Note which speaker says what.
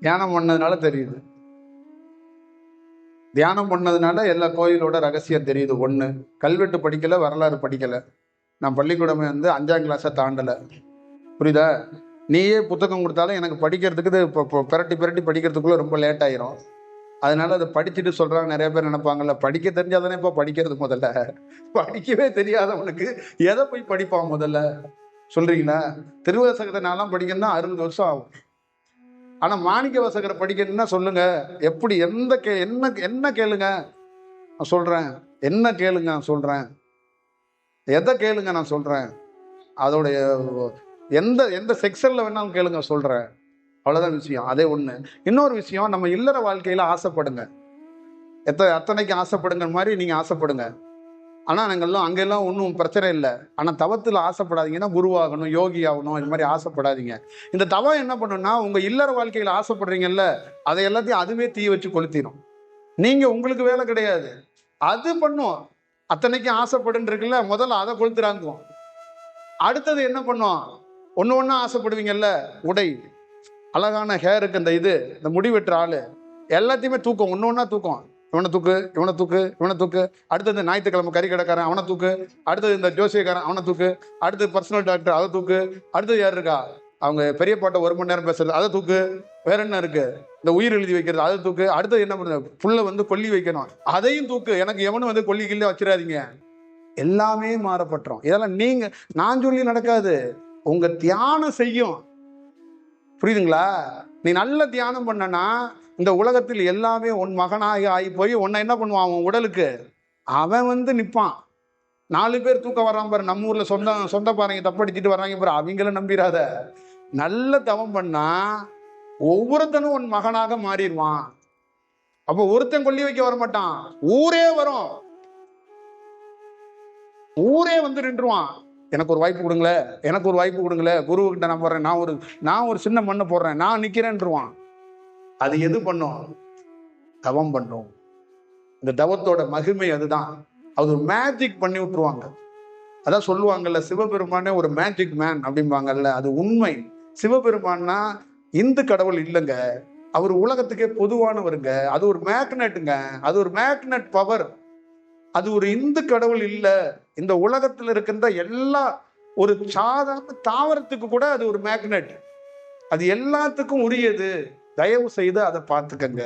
Speaker 1: தியானம் பண்ணதுனால தெரியுது. தியானம் பண்ணதுனால எல்லா கோயிலோட ரகசியம் தெரியுது. ஒன்று கல்வெட்டு படிக்கல வரலாறு படிக்கல. நான் பள்ளிக்கூடமே வந்து அஞ்சாம் கிளாஸை தாண்டலை. புரியுதா? நீயே புத்தகம் கொடுத்தாலும் எனக்கு படிக்கிறதுக்கு இது இப்போ பிரட்டி பிரட்டி படிக்கிறதுக்குள்ளே ரொம்ப லேட் ஆயிரும். அதனால அதை படிச்சுட்டு சொல்கிறாங்க நிறைய பேர் நினைப்பாங்கல்ல படிக்க தெரிஞ்சாதானே இப்போ படிக்கிறது முதல்ல. படிக்கவே தெரியாதவனுக்கு எதை போய் படிப்பான் முதல்ல? சொல்கிறீங்களா திருவசகத்தை நான்லாம் படிக்கணும்னா அறுபது வருஷம் ஆகும். ஆனால் மாணிக்க வாசகரை படிக்கணும்னா சொல்லுங்க. எப்படி எந்த கே என்ன என்ன கேளுங்க. நான் சொல்கிறேன் என்ன கேளுங்க நான் சொல்கிறேன் எதை கேளுங்க நான் சொல்கிறேன் அதோடைய எந்த எந்த செக்ஷனில் வேணாலும் கேளுங்க சொல்கிறேன் அவ்வளோதான் விஷயம். அதே ஒன்று இன்னொரு விஷயம் நம்ம இல்லற வாழ்க்கையில் ஆசைப்படுங்க. எத்த அத்தனைக்கு ஆசைப்படுங்கிற மாதிரி நீங்கள் ஆசைப்படுங்க. ஆனால் நாங்கள்லாம் அங்கெல்லாம் ஒன்றும் பிரச்சனை இல்லை. ஆனால் தவத்தில் ஆசைப்படாதீங்கன்னா குருவாகணும் யோகி ஆகணும் இது மாதிரி ஆசைப்படாதீங்க. இந்த தவம் என்ன பண்ணுன்னா உங்கள் இல்லற வாழ்க்கையில் ஆசைப்படுறீங்கல்ல அதை எல்லாத்தையும் அதுவே தீ வச்சு கொளுத்திடும் நீங்கள் உங்களுக்கு வேலை கிடையாது. அது பண்ணும். அத்தனைக்கும் ஆசைப்படுன்னு இருக்குல்ல முதல்ல அதை கொளுத்துறாங்க அடுத்தது என்ன பண்ணும்? ஒன்று ஒன்றா ஆசைப்படுவீங்கல்ல உடை. அழகான ஹேருக்கு இந்த இது இந்த முடி வெட்டுற ஆள். எல்லாத்தையுமே தூக்கம். ஒன்று ஒன்றா தூக்கம். இவனை தூக்கு இவனை தூக்கு இவனை தூக்கு. அடுத்தது ஞாயிற்றுக்கிழமை கறி கடைக்காரன் அவனை தூக்கு. அடுத்தது இந்த ஜோசியக்காரன் அவனை தூக்கு. அடுத்து பர்சனல் டாக்டர் அதை தூக்கு. அடுத்தது யார் இருக்கா? அவங்க பெரிய பாட்டை ஒரு மணி நேரம் பேசுறது அதை தூக்கு. வேற என்ன இருக்கு? இந்த உயிர் எழுதி வைக்கிறது அதை தூக்கு. அடுத்தது என்ன பண்ணுறது? புல்ல வந்து கொல்லி வைக்கணும். அதையும் தூக்கு. எனக்கு எவனும் வந்து கொல்லி கிள்ளி வச்சிடாதீங்க. எல்லாமே மாறப்பட்டுரும். இதெல்லாம் நீங்க நான் சொல்லி நடக்காது. உங்க தியானம் செய்யும். புரியுதுங்களா? நீ நல்ல தியானம் பண்ணனா இந்த உலகத்தில் எல்லாமே உன் மகனாகி ஆகி போய் உன்னை என்ன பண்ணுவான் அவன் உடலுக்கு? அவன் வந்து நிற்பான் நாலு பேர் தூக்க வர்றான் பாரு நம்ம ஊரில் சொந்த சொந்த பாருங்க தப்படிச்சிட்டு வர்றாங்க பாரு அவங்கள நம்பிராத நல்ல தவம் பண்ணா ஒவ்வொருத்தனும் உன் மகனாக மாறிடுவான். அப்போ ஒருத்தன் கொல்லி வைக்க வர மாட்டான் ஊரே வரும். ஊரே வந்து நின்றுவான். எனக்கு ஒரு வாய்ப்பு கொடுங்களேன். எனக்கு ஒரு வாய்ப்பு கொடுங்களேன். குருவுக்கிட்ட நான் போடுறேன் நான் ஒரு நான் ஒரு சின்ன மண்ணை போடுறேன். நான் நிற்கிறேன்ருவான் அது எது பண்ணும்? தவம் பண்ணும். இந்த தவத்தோட மகிமை அதுதான். அது ஒரு மேஜிக் பண்ணி விட்டுருவாங்க. அதான் சொல்லுவாங்கல்ல சிவபெருமானே ஒரு மேஜிக் மேன் அப்படிம்பாங்கல்ல அது உண்மை. சிவபெருமான்னா இந்து கடவுள் இல்லைங்க. அவர் உலகத்துக்கே பொதுவானவருங்க. அது ஒரு மேக்னெட்டுங்க அது ஒரு மேக்னெட் பவர் அது ஒரு இந்து கடவுள் இல்லை. இந்த உலகத்தில் இருக்கின்ற எல்லா ஒரு சாதாரண தாவரத்துக்கு கூட அது ஒரு மேக்னெட் அது எல்லாத்துக்கும் உரியது. தயவு செய்து அதை பார்த்துக்கங்க.